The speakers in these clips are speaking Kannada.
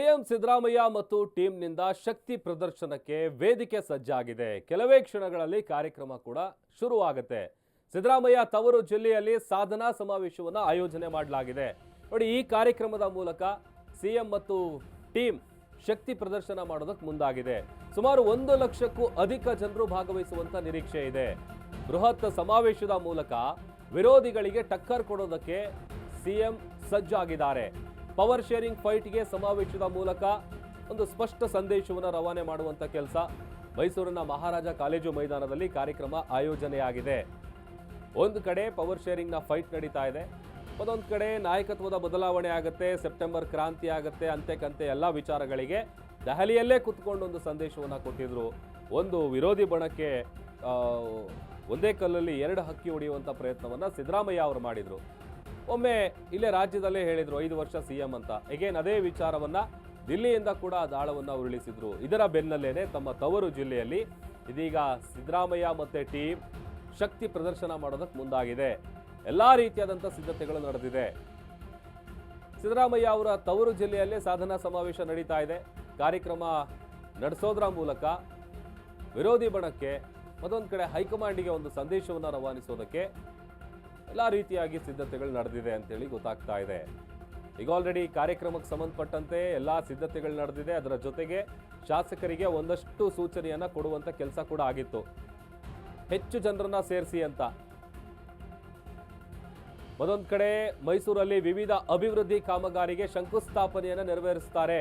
ಸಿಎಂ ಸಿದ್ದರಾಮಯ್ಯ ಮತ್ತು ಟೀಮ್ನಿಂದ ಶಕ್ತಿ ಪ್ರದರ್ಶನಕ್ಕೆ ವೇದಿಕೆ ಸಜ್ಜಾಗಿದೆ. ಕೆಲವೇ ಕ್ಷಣಗಳಲ್ಲಿ ಕಾರ್ಯಕ್ರಮ ಕೂಡ ಶುರುವಾಗುತ್ತೆ. ಸಿದ್ದರಾಮಯ್ಯ ತವರು ಜಿಲ್ಲೆಯಲ್ಲಿ ಸಾಧನಾ ಸಮಾವೇಶವನ್ನು ಆಯೋಜನೆ ಮಾಡಲಾಗಿದೆ. ನೋಡಿ, ಈ ಕಾರ್ಯಕ್ರಮದ ಮೂಲಕ ಸಿಎಂ ಮತ್ತು ಟೀಮ್ ಶಕ್ತಿ ಪ್ರದರ್ಶನ ಮಾಡೋದಕ್ಕೆ ಮುಂದಾಗಿದೆ. ಸುಮಾರು ಒಂದು ಲಕ್ಷಕ್ಕೂ ಅಧಿಕ ಜನರು ಭಾಗವಹಿಸುವಂತ ನಿರೀಕ್ಷೆ ಇದೆ. ಬೃಹತ್ ಸಮಾವೇಶದ ಮೂಲಕ ವಿರೋಧಿಗಳಿಗೆ ಟಕ್ಕರ್ ಕೊಡೋದಕ್ಕೆ ಸಿಎಂ ಸಜ್ಜಾಗಿದ್ದಾರೆ. ಪವರ್ ಶೇರಿಂಗ್ ಫೈಟ್ಗೆ ಸಮಾವೇಶದ ಮೂಲಕ ಒಂದು ಸ್ಪಷ್ಟ ಸಂದೇಶವನ್ನು ರವಾನೆ ಮಾಡುವಂಥ ಕೆಲಸ. ಮೈಸೂರಿನ ಮಹಾರಾಜ ಕಾಲೇಜು ಮೈದಾನದಲ್ಲಿ ಕಾರ್ಯಕ್ರಮ ಆಯೋಜನೆಯಾಗಿದೆ. ಒಂದು ಕಡೆ ಪವರ್ ಶೇರಿಂಗ್ನ ಫೈಟ್ ನಡೀತಾ ಇದೆ. ಮತ್ತೊಂದು ಕಡೆ ನಾಯಕತ್ವದ ಬದಲಾವಣೆ ಆಗುತ್ತೆ, ಸೆಪ್ಟೆಂಬರ್ ಕ್ರಾಂತಿ ಆಗುತ್ತೆ, ಅಂತೆ ಕಂತೆ ಎಲ್ಲ ವಿಚಾರಗಳಿಗೆ ದೆಹಲಿಯಲ್ಲೇ ಕುತ್ಕೊಂಡು ಒಂದು ಸಂದೇಶವನ್ನು ಕೊಟ್ಟಿದ್ರು. ಒಂದು ವಿರೋಧಿ ಬಣಕ್ಕೆ ಒಂದೇ ಕಲ್ಲಲ್ಲಿ ಎರಡು ಹಕ್ಕಿ ಹೊಡೆಯುವಂಥ ಪ್ರಯತ್ನವನ್ನು ಸಿದ್ದರಾಮಯ್ಯ ಅವರು ಮಾಡಿದರು. ಒಮ್ಮೆ ಇಲ್ಲೇ ರಾಜ್ಯದಲ್ಲೇ ಹೇಳಿದ್ರು, ಐದು ವರ್ಷ ಸಿ ಎಂ ಅಂತ. ಎಗೇನ್ ಅದೇ ವಿಚಾರವನ್ನ ದಿಲ್ಲಿಯಿಂದ ಕೂಡ ದಾಳವನ್ನ ಉರುಳಿಸಿದ್ರು ಇದರ ಬೆನ್ನಲ್ಲೇನೆ ತಮ್ಮ ತವರು ಜಿಲ್ಲೆಯಲ್ಲಿ ಇದೀಗ ಸಿದ್ದರಾಮಯ್ಯ ಮತ್ತೆ ಟೀಮ್ ಶಕ್ತಿ ಪ್ರದರ್ಶನ ಮಾಡೋದಕ್ಕೆ ಮುಂದಾಗಿದೆ. ಎಲ್ಲಾ ರೀತಿಯಾದಂಥ ಸಿದ್ಧತೆಗಳು ನಡೆದಿದೆ. ಸಿದ್ದರಾಮಯ್ಯ ಅವರ ತವರು ಜಿಲ್ಲೆಯಲ್ಲೇ ಸಾಧನಾ ಸಮಾವೇಶ ನಡೀತಾ ಇದೆ. ಕಾರ್ಯಕ್ರಮ ನಡೆಸೋದ್ರ ಮೂಲಕ ವಿರೋಧಿ ಬಣಕ್ಕೆ ಮತ್ತೊಂದು ಕಡೆ ಹೈಕಮಾಂಡಿಗೆ ಒಂದು ಸಂದೇಶವನ್ನು ರವಾನಿಸೋದಕ್ಕೆ ಎಲ್ಲ ರೀತಿಯಾಗಿ ಸಿದ್ಧತೆಗಳು ನಡೆದಿದೆ ಅಂತೇಳಿ ಗೊತ್ತಾಗ್ತಾ ಇದೆ. ಈಗ ಆಲ್ರೆಡಿ ಕಾರ್ಯಕ್ರಮಕ್ಕೆ ಸಂಬಂಧಪಟ್ಟಂತೆ ಎಲ್ಲ ಸಿದ್ಧತೆಗಳು ನಡೆದಿದೆ. ಅದರ ಜೊತೆಗೆ ಶಾಸಕರಿಗೆ ಒಂದಷ್ಟು ಸೂಚನೆಯನ್ನು ಕೊಡುವಂಥ ಕೆಲಸ ಕೂಡ ಆಗಿತ್ತು. ಹೆಚ್ಚು ಜನರನ್ನ ಸೇರಿಸಿ ಅಂತ. ಮತ್ತೊಂದು ಕಡೆ ಮೈಸೂರಲ್ಲಿ ವಿವಿಧ ಅಭಿವೃದ್ಧಿ ಕಾಮಗಾರಿಗೆ ಶಂಕುಸ್ಥಾಪನೆಯನ್ನು ನೆರವೇರಿಸ್ತಾರೆ.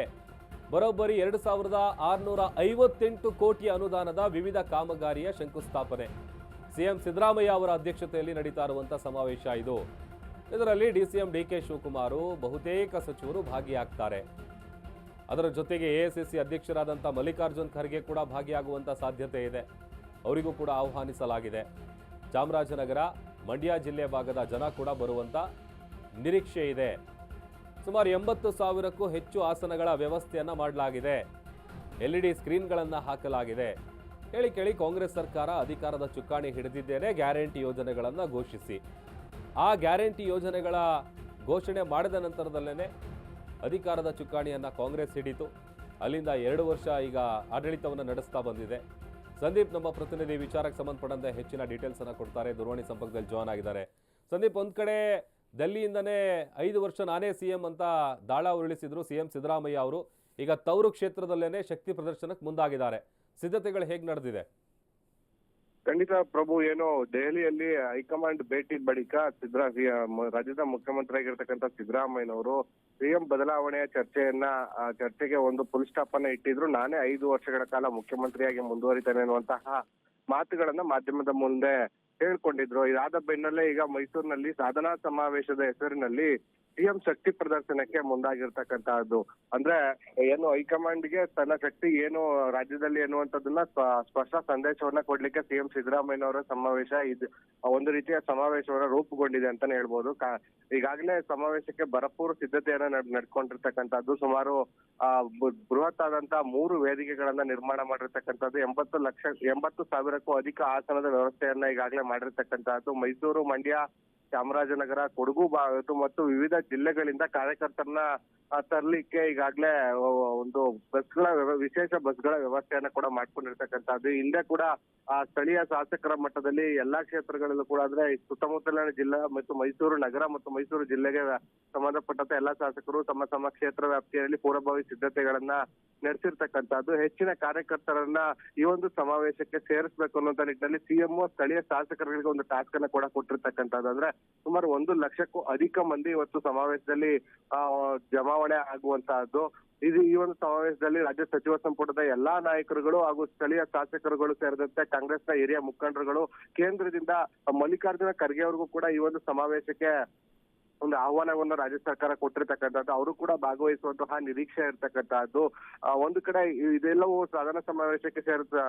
ಬರೋಬ್ಬರಿ ಎರಡು ಸಾವಿರದ ಆರುನೂರ ಐವತ್ತೆಂಟು ಕೋಟಿ ಅನುದಾನದ ವಿವಿಧ ಕಾಮಗಾರಿಯ ಶಂಕುಸ್ಥಾಪನೆ. ಸಿಎಂ ಸಿದ್ದರಾಮಯ್ಯ ಅವರ ಅಧ್ಯಕ್ಷತೆಯಲ್ಲಿ ನಡೀತಾ ಇರುವಂಥ ಸಮಾವೇಶ ಇದು. ಇದರಲ್ಲಿ ಡಿಸಿಎಂ ಡಿ ಕೆ ಶಿವಕುಮಾರ್, ಬಹುತೇಕ ಸಚಿವರು ಭಾಗಿಯಾಗ್ತಾರೆ. ಅದರ ಜೊತೆಗೆ ಎಐಸಿಸಿ ಅಧ್ಯಕ್ಷರಾದಂಥ ಮಲ್ಲಿಕಾರ್ಜುನ್ ಖರ್ಗೆ ಕೂಡ ಭಾಗಿಯಾಗುವಂಥ ಸಾಧ್ಯತೆ ಇದೆ. ಅವರಿಗೂ ಕೂಡ ಆಹ್ವಾನಿಸಲಾಗಿದೆ. ಚಾಮರಾಜನಗರ, ಮಂಡ್ಯ ಜಿಲ್ಲೆ ಭಾಗದ ಜನ ಕೂಡ ಬರುವಂಥ ನಿರೀಕ್ಷೆ ಇದೆ. ಸುಮಾರು ಎಂಬತ್ತು ಸಾವಿರಕ್ಕೂ ಹೆಚ್ಚು ಆಸನಗಳ ವ್ಯವಸ್ಥೆಯನ್ನು ಮಾಡಲಾಗಿದೆ. ಎಲ್ ಇ ಡಿ ಸ್ಕ್ರೀನ್ಗಳನ್ನು ಹಾಕಲಾಗಿದೆ. ಹೇಳಿ ಕೇಳಿ ಕಾಂಗ್ರೆಸ್ ಸರ್ಕಾರ ಅಧಿಕಾರದ ಚುಕ್ಕಾಣಿ ಹಿಡಿದಿದ್ದೇನೆ, ಗ್ಯಾರಂಟಿ ಯೋಜನೆಗಳನ್ನು ಘೋಷಿಸಿ. ಆ ಗ್ಯಾರಂಟಿ ಯೋಜನೆಗಳ ಘೋಷಣೆ ಮಾಡಿದ ನಂತರದಲ್ಲೇ ಅಧಿಕಾರದ ಚುಕ್ಕಾಣಿಯನ್ನು ಕಾಂಗ್ರೆಸ್ ಹಿಡಿತು ಅಲ್ಲಿಂದ ಎರಡು ವರ್ಷ ಈಗ ಆಡಳಿತವನ್ನು ನಡೆಸ್ತಾ ಬಂದಿದೆ. ಸಂದೀಪ್ ನಮ್ಮ ಪ್ರತಿನಿಧಿ, ವಿಚಾರಕ್ಕೆ ಸಂಬಂಧಪಟ್ಟಂತೆ ಹೆಚ್ಚಿನ ಡೀಟೇಲ್ಸನ್ನು ಕೊಡ್ತಾರೆ. ದೂರವಾಣಿ ಸಂಪರ್ಕದಲ್ಲಿ ಜಾಯ್ನ್ ಆಗಿದ್ದಾರೆ. ಸಂದೀಪ್, ಒಂದು ಕಡೆ ದಲ್ಲಿಯಿಂದನೇ ಐದು ವರ್ಷ ನಾನೇ ಸಿಎಂ ಅಂತ ದಾಳ ಉರುಳಿಸಿದ್ರು. ಸಿ ಎಂ ಸಿದ್ದರಾಮಯ್ಯ ಅವರು ಈಗ ತವರು ಕ್ಷೇತ್ರದಲ್ಲೇನೆ ಶಕ್ತಿ ಪ್ರದರ್ಶನಕ್ಕೆ ಮುಂದಾಗಿದ್ದಾರೆ. ಸಿದ್ಧತೆಗಳು ಹೇಗೆ ನಡೆದಿದೆ? ಖಂಡಿತ ಪ್ರಭು, ಏನು ದೆಹಲಿಯಲ್ಲಿ ಹೈಕಮಾಂಡ್ ಭೇಟಿ ಬಳಿಕ ಸಿದ್ದರಾಮಯ್ಯ ರಾಜ್ಯದ ಮುಖ್ಯಮಂತ್ರಿ ಆಗಿರ್ತಕ್ಕಂಥ ಸಿದ್ದರಾಮಯ್ಯನವರು ಸಿಎಂ ಬದಲಾವಣೆಯ ಚರ್ಚೆಯನ್ನ ಚರ್ಚೆಗೆ ಒಂದು ಫುಲ್ ಸ್ಟಾಪ್ ಅನ್ನ ಇಟ್ಟಿದ್ರು. ನಾನೇ ಐದು ವರ್ಷಗಳ ಕಾಲ ಮುಖ್ಯಮಂತ್ರಿಯಾಗಿ ಮುಂದುವರಿತೇನೆ ಅನ್ನುವಂತಹ ಮಾತುಗಳನ್ನ ಮಾಧ್ಯಮದ ಮುಂದೆ ಹೇಳ್ಕೊಂಡಿದ್ರು. ಇದಾದ ಬೆನ್ನಲ್ಲೇ ಈಗ ಮೈಸೂರಿನಲ್ಲಿ ಸಾಧನಾ ಸಮಾವೇಶದ ಹೆಸರಿನಲ್ಲಿ ಸಿಎಂ ಶಕ್ತಿ ಪ್ರದರ್ಶನಕ್ಕೆ ಮುಂದಾಗಿರ್ತಕ್ಕಂತಹದ್ದು. ಅಂದ್ರೆ ಏನು ಹೈಕಮಾಂಡ್ಗೆ ತನ್ನ ಶಕ್ತಿ ಏನು ರಾಜ್ಯದಲ್ಲಿ ಎನ್ನುವಂಥದ್ದನ್ನ ಸ್ಪ- ಸ್ಪಷ್ಟ ಸಂದೇಶವನ್ನ ಕೊಡ್ಲಿಕ್ಕೆ ಸಿಎಂ ಸಿದ್ದರಾಮಯ್ಯ ಅವರ ಸಮಾವೇಶ ಇದು, ಒಂದು ರೀತಿಯ ಸಮಾವೇಶವನ್ನ ರೂಪುಗೊಂಡಿದೆ ಅಂತಾನೆ ಹೇಳ್ಬೋದು. ಈಗಾಗಲೇ ಸಮಾವೇಶಕ್ಕೆ ಭರಪೂರ್ ಸಿದ್ಧತೆಯನ್ನ ನಡ್- ನಡ್ಕೊಂಡಿರ್ತಕ್ಕಂಥದ್ದು ಸುಮಾರು ಬೃಹತ್ ಆದಂತಹ ಮೂರು ವೇದಿಕೆಗಳನ್ನ ನಿರ್ಮಾಣ ಮಾಡಿರ್ತಕ್ಕಂಥದ್ದು ಎಂಬತ್ತು ಲಕ್ಷ, ಎಂಬತ್ತು ಸಾವಿರಕ್ಕೂ ಅಧಿಕ ಆಸನದ ವ್ಯವಸ್ಥೆಯನ್ನ ಈಗಾಗಲೇ ಮಾಡಿರ್ತಕ್ಕಂಥದ್ದು ಮೈಸೂರು ಮಂಡ್ಯ ಚಾಮರಾಜನಗರ, ಕೊಡಗು ಭಾಗದ್ದು ಮತ್ತು ವಿವಿಧ ಜಿಲ್ಲೆಗಳಿಂದ ಕಾರ್ಯಕರ್ತರನ್ನ ತರ್ಲಿಕ್ಕೆ ಈಗಾಗಲೇ ಒಂದು ಬಸ್ಗಳ ವಿಶೇಷ ಬಸ್ಗಳ ವ್ಯವಸ್ಥೆಯನ್ನ ಕೂಡ ಮಾಡ್ಕೊಂಡಿರ್ತಕ್ಕಂಥದ್ದು. ಹಿಂದೆ ಕೂಡ, ಆ, ಸ್ಥಳೀಯ ಶಾಸಕರ ಮಟ್ಟದಲ್ಲಿ ಎಲ್ಲಾ ಕ್ಷೇತ್ರಗಳಲ್ಲೂ ಕೂಡ ಅಂದ್ರೆ ಸುತ್ತಮುತ್ತಲಿನ ಜಿಲ್ಲಾ ಮತ್ತು ಮೈಸೂರು ನಗರ ಮತ್ತು ಮೈಸೂರು ಜಿಲ್ಲೆಗೆ ಸಂಬಂಧಪಟ್ಟಂತ ಎಲ್ಲಾ ಶಾಸಕರು ತಮ್ಮ ತಮ್ಮ ಕ್ಷೇತ್ರ ವ್ಯಾಪ್ತಿಯಲ್ಲಿ ಪೂರ್ವಭಾವಿ ಸಿದ್ಧತೆಗಳನ್ನ ನಡೆಸಿರ್ತಕ್ಕಂಥದ್ದು. ಹೆಚ್ಚಿನ ಕಾರ್ಯಕರ್ತರನ್ನ ಈ ಒಂದು ಸಮಾವೇಶಕ್ಕೆ ಸೇರಿಸಬೇಕು ಅನ್ನುವಂತ ನಿಟ್ಟಿನಲ್ಲಿ ಸಿಎಂ ಸ್ಥಳೀಯ ಶಾಸಕರಿಗೆ ಒಂದು ಟಾಸ್ಕ್ ಅನ್ನ ಕೂಡ ಕೊಟ್ಟಿರ್ತಕ್ಕಂಥದ್ದು. ಅಂದ್ರೆ ಸುಮಾರು ಒಂದು ಲಕ್ಷಕ್ಕೂ ಅಧಿಕ ಮಂದಿ ಇವತ್ತು ಸಮಾವೇಶದಲ್ಲಿ ಜಮಾವಣೆ ಆಗುವಂತಹದ್ದು. ಇದು ಈ ಒಂದು ಸಮಾವೇಶದಲ್ಲಿ ರಾಜ್ಯ ಸಚಿವ ಸಂಪುಟದ ಎಲ್ಲಾ ನಾಯಕರುಗಳು ಹಾಗೂ ಸ್ಥಳೀಯ ಶಾಸಕರುಗಳು ಸೇರಿದಂತೆ ಕಾಂಗ್ರೆಸ್ನ ಹಿರಿಯ ಮುಖಂಡರುಗಳು, ಕೇಂದ್ರದಿಂದ ಮಲ್ಲಿಕಾರ್ಜುನ ಖರ್ಗೆ ಅವ್ರಿಗೂ ಕೂಡ ಈ ಒಂದು ಸಮಾವೇಶಕ್ಕೆ ಒಂದು ಆಹ್ವಾನವನ್ನು ರಾಜ್ಯ ಸರ್ಕಾರ ಕೊಟ್ಟಿರ್ತಕ್ಕಂಥದ್ದು, ಅವರು ಕೂಡ ಭಾಗವಹಿಸುವಂತಹ ನಿರೀಕ್ಷೆ ಇರ್ತಕ್ಕಂಥದ್ದು. ಒಂದು ಕಡೆ ಇದೆಲ್ಲವೂ ಸಾಧನ ಸಮಾವೇಶಕ್ಕೆ ಸೇರಿದ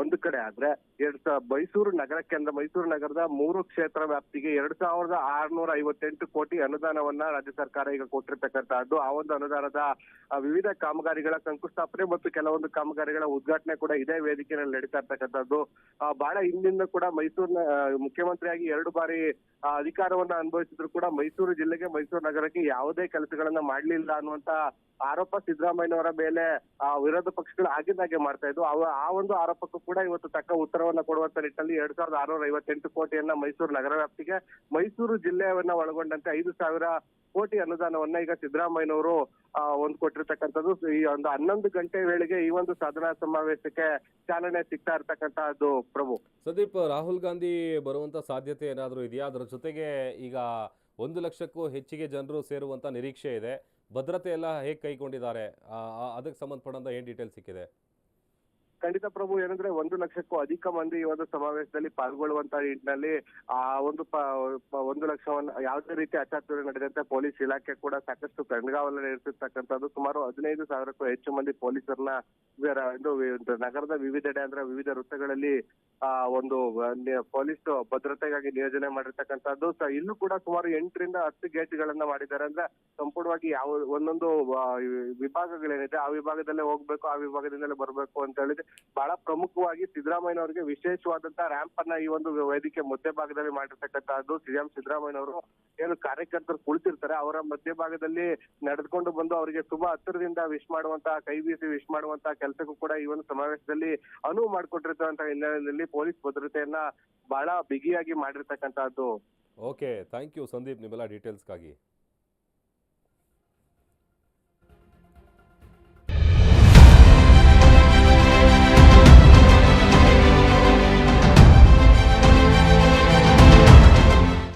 ಒಂದು ಕಡೆ ಆದ್ರೆ, ಎರಡ್ ಮೈಸೂರು ನಗರಕ್ಕೆ ಅಂದ್ರೆ ಮೈಸೂರು ನಗರದ ಮೂರು ಕ್ಷೇತ್ರ ವ್ಯಾಪ್ತಿಗೆ ಎರಡ್ ಸಾವಿರದ ಆರ್ನೂರ ಐವತ್ತೆಂಟು ಕೋಟಿ ಅನುದಾನವನ್ನ ರಾಜ್ಯ ಸರ್ಕಾರ ಈಗ ಕೊಟ್ಟಿರ್ತಕ್ಕಂತಹದ್ದು ಆ ಒಂದು ಅನುದಾನದ ವಿವಿಧ ಕಾಮಗಾರಿಗಳ ಶಂಕುಸ್ಥಾಪನೆ ಮತ್ತು ಕೆಲವೊಂದು ಕಾಮಗಾರಿಗಳ ಉದ್ಘಾಟನೆ ಕೂಡ ಇದೇ ವೇದಿಕೆಯಲ್ಲಿ ನಡೀತಾ ಇರ್ತಕ್ಕಂಥದ್ದು. ಬಹಳ ಹಿಂದಿಂದ ಕೂಡ ಮೈಸೂರಿನ ಮುಖ್ಯಮಂತ್ರಿಯಾಗಿ ಎರಡು ಬಾರಿ ಅಧಿಕಾರವನ್ನ ಅನುಭವಿಸಿದ್ರು ಕೂಡ ಮೈಸೂರು ಜಿಲ್ಲೆಗೆ, ಮೈಸೂರು ನಗರಕ್ಕೆ ಯಾವುದೇ ಕೆಲಸಗಳನ್ನ ಮಾಡ್ಲಿಲ್ಲ ಅನ್ನುವಂತ ಆರೋಪ ಸಿದ್ದರಾಮಯ್ಯನವರ ಮೇಲೆ, ಆ, ವಿರೋಧ ಪಕ್ಷಗಳು ಆಗಿದ್ದಾಗೆ ಮಾಡ್ತಾ ಇದ್ವು. ಅವ, ಆ ಒಂದು ಆರೋಪಕ್ಕೂ ಕೂಡ ಇವತ್ತು ತಕ್ಕ ಉತ್ತರವನ್ನ ಕೊಡುವಂತ ನಿಟ್ಟಿನಲ್ಲಿ ಎರಡ್ ಸಾವಿರದ ಆರುನೂರ ಐವತ್ತೆಂಟು ಕೋಟಿಯನ್ನ ಮೈಸೂರು ನಗರ ವ್ಯಾಪ್ತಿಗೆ ಮೈಸೂರು ಜಿಲ್ಲೆಯನ್ನ ಒಳಗೊಂಡಂತೆ ಐದು ಸಾವಿರ ಕೋಟಿ ಅನುದಾನವನ್ನ ಈಗ ಸಿದ್ದರಾಮಯ್ಯನವರು ಒಂದು ಕೊಟ್ಟಿರ್ತಕ್ಕಂಥದ್ದು. ಈ ಒಂದು ಹನ್ನೊಂದು ಗಂಟೆ ವೇಳೆಗೆ ಈ ಒಂದು ಸಾಧನಾ ಸಮಾವೇಶಕ್ಕೆ ಚಾಲನೆ ಸಿಗ್ತಾ ಇರ್ತಕ್ಕಂತಹದ್ದು ಪ್ರಭು. ಸದೀಪ್, ರಾಹುಲ್ ಗಾಂಧಿ ಬರುವಂತ ಸಾಧ್ಯತೆ ಏನಾದರೂ ಇದೆಯಾ? ಅದರ ಜೊತೆಗೆ ಈಗ ಒಂದು ಲಕ್ಷಕ್ಕೂ ಹೆಚ್ಚಿಗೆ ಜನರು ಸೇರುವಂತ ನಿರೀಕ್ಷೆ ಇದೆ. ಭದ್ರತೆ ಎಲ್ಲ ಹೇಗೆ ಕೈಗೊಂಡಿದ್ದಾರೆ? ಅದಕ್ಕೆ ಸಂಬಂಧಪಟ್ಟಂತ ಏನ್ ಡೀಟೇಲ್ ಸಿಕ್ಕಿದೆ? ಖಂಡಿತ ಪ್ರಭು, ಏನಂದ್ರೆ ಒಂದು ಲಕ್ಷಕ್ಕೂ ಅಧಿಕ ಮಂದಿ ಈ ಒಂದು ಸಮಾವೇಶದಲ್ಲಿ ಪಾಲ್ಗೊಳ್ಳುವಂತ ನಿಟ್ಟಿನಲ್ಲಿ ಆ ಒಂದು ಒಂದು ಲಕ್ಷವನ್ನ ಯಾವುದೇ ರೀತಿ ಅಚಾತುರ್ಯ ನಡೆದಂತೆ ಪೊಲೀಸ್ ಇಲಾಖೆ ಕೂಡ ಸಾಕಷ್ಟು ಕಣ್ಗಾವಲಲ್ಲಿ ಇರ್ತಿರ್ತಕ್ಕಂಥದ್ದು ಸುಮಾರು ಹದಿನೈದು ಸಾವಿರಕ್ಕೂ ಹೆಚ್ಚು ಮಂದಿ ಪೊಲೀಸರನ್ನ ಇದು ನಗರದ ವಿವಿಧೆಡೆ ಅಂದ್ರೆ ವಿವಿಧ ವೃತ್ತಗಳಲ್ಲಿ, ಆ, ಒಂದು ಪೊಲೀಸ್ ಭದ್ರತೆಗಾಗಿ ನಿಯೋಜನೆ ಮಾಡಿರ್ತಕ್ಕಂಥದ್ದು. ಇಲ್ಲೂ ಕೂಡ ಸುಮಾರು ಎಂಟರಿಂದ ಹತ್ತು ಗೇಟ್ಗಳನ್ನ ಮಾಡಿದ್ದಾರೆ. ಅಂದ್ರೆ ಸಂಪೂರ್ಣವಾಗಿ ಯಾವ, ಒಂದೊಂದು ವಿಭಾಗಗಳೇನಿದೆ, ಆ ವಿಭಾಗದಲ್ಲೇ ಹೋಗ್ಬೇಕು, ಆ ವಿಭಾಗದಿಂದಲೇ ಬರ್ಬೇಕು ಅಂತ ಹೇಳಿದ್ರೆ ಬಹಳ ಪ್ರಮುಖವಾಗಿ ಸಿದ್ದರಾಮಯ್ಯನವರಿಗೆ ವಿಶೇಷವಾದಂತಹ ರ್ಯಾಂಪ್ ಅನ್ನ ಈ ಒಂದು ವೇದಿಕೆ ಮಧ್ಯ ಭಾಗದಲ್ಲಿ ಮಾಡಿರ್ತಕ್ಕಂಥದ್ದು ಸಿಎಂ ಸಿದ್ದರಾಮಯ್ಯನವರು. ಏನು ಕಾರ್ಯಕರ್ತರು ಕುಳಿತಿರ್ತಾರೆ, ಅವರ ಮಧ್ಯಭಾಗದಲ್ಲಿ ನಡೆದುಕೊಂಡು ಬಂದು ಅವರಿಗೆ ತುಂಬಾ ಹತ್ತಿರದಿಂದ ವಿಶ್ ಮಾಡುವಂತಹ, ಕೈ ಬೀಸಿ ವಿಶ್ ಮಾಡುವಂತಹ ಕೆಲಸಕ್ಕೂ ಕೂಡ ಈ ಒಂದು ಸಮಾವೇಶದಲ್ಲಿ ಅನುವು ಮಾಡಿಕೊಟ್ಟಿರ್ತಕ್ಕಂಥ ಹಿನ್ನೆಲೆಯಲ್ಲಿ ಪೊಲೀಸ್ ಭದ್ರತೆಯನ್ನ ಬಹಳ ಬಿಗಿಯಾಗಿ ಮಾಡಿರ್ತಕ್ಕಂತಹದ್ದು. ಓಕೆ ಥ್ಯಾಂಕ್ ಯು ಸಂದೀಪ್ ನಿಮ್ಮೆಲ್ಲ ಡೀಟೇಲ್ಸ್ಗಾಗಿ